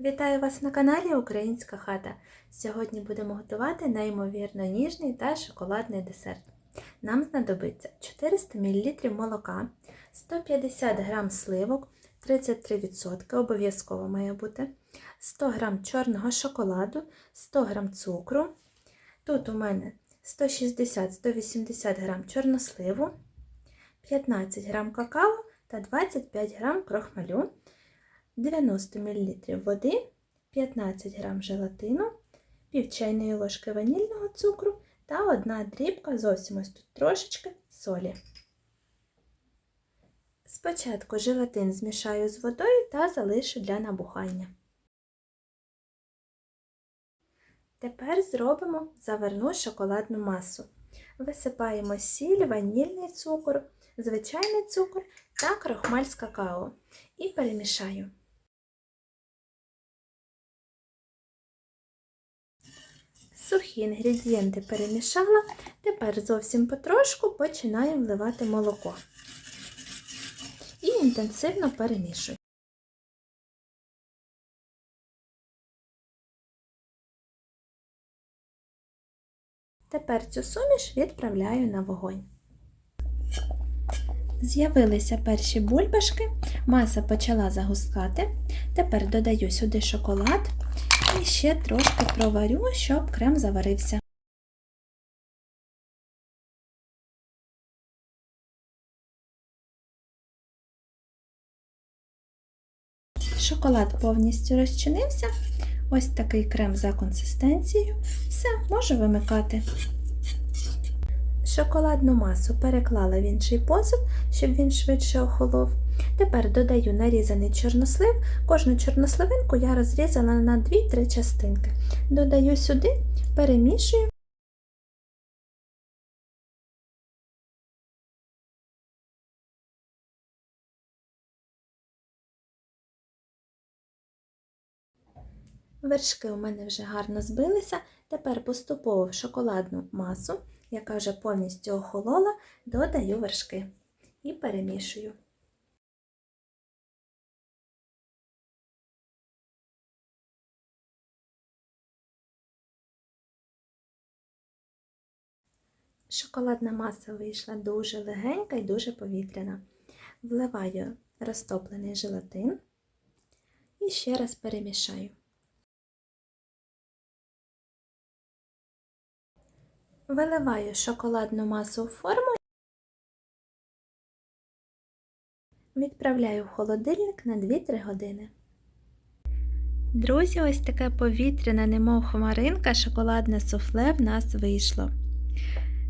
Вітаю вас на каналі Українська хата. Сьогодні будемо готувати неймовірно ніжний та шоколадний десерт. Нам знадобиться 400 мл молока, 150 г сливок, 33% обов'язково має бути, 100 г чорного шоколаду, 100 г цукру. Тут у мене 160-180 г чорносливу, 15 г какао та 25 г крохмалю. 90 мл води, 15 г желатину, пів чайної ложки ванільного цукру та одна дрібка, зовсім ось тут трошечки солі. Спочатку желатин змішаю з водою та залишу для набухання. Тепер зробимо заварну шоколадну масу. Висипаємо сіль, ванільний цукор, звичайний цукор та крохмаль з какао і перемішаю. Сухі інгредієнти перемішала, тепер зовсім потрошку починаю вливати молоко і інтенсивно перемішую. Тепер цю суміш відправляю на вогонь. З'явилися перші бульбашки, маса почала загускати. Тепер додаю сюди шоколад і ще трошки проварю, щоб крем заварився. Шоколад повністю розчинився. Ось такий крем за консистенцією. Все, можу вимикати. Шоколадну масу переклала в інший посуд, щоб він швидше охолов. Тепер додаю нарізаний чорнослив. Кожну чорносливинку я розрізала на 2-3 частинки. Додаю сюди, перемішую. Вершки у мене вже гарно збилися. Тепер поступово в шоколадну масу, яка вже повністю охолола, додаю вершки і перемішую. Шоколадна маса вийшла дуже легенька і дуже повітряна. Вливаю розтоплений желатин і ще раз перемішаю. Виливаю шоколадну масу в форму, відправляю в холодильник на 2-3 години. Друзі, ось таке повітряне, немов хмаринка, шоколадне суфле в нас вийшло.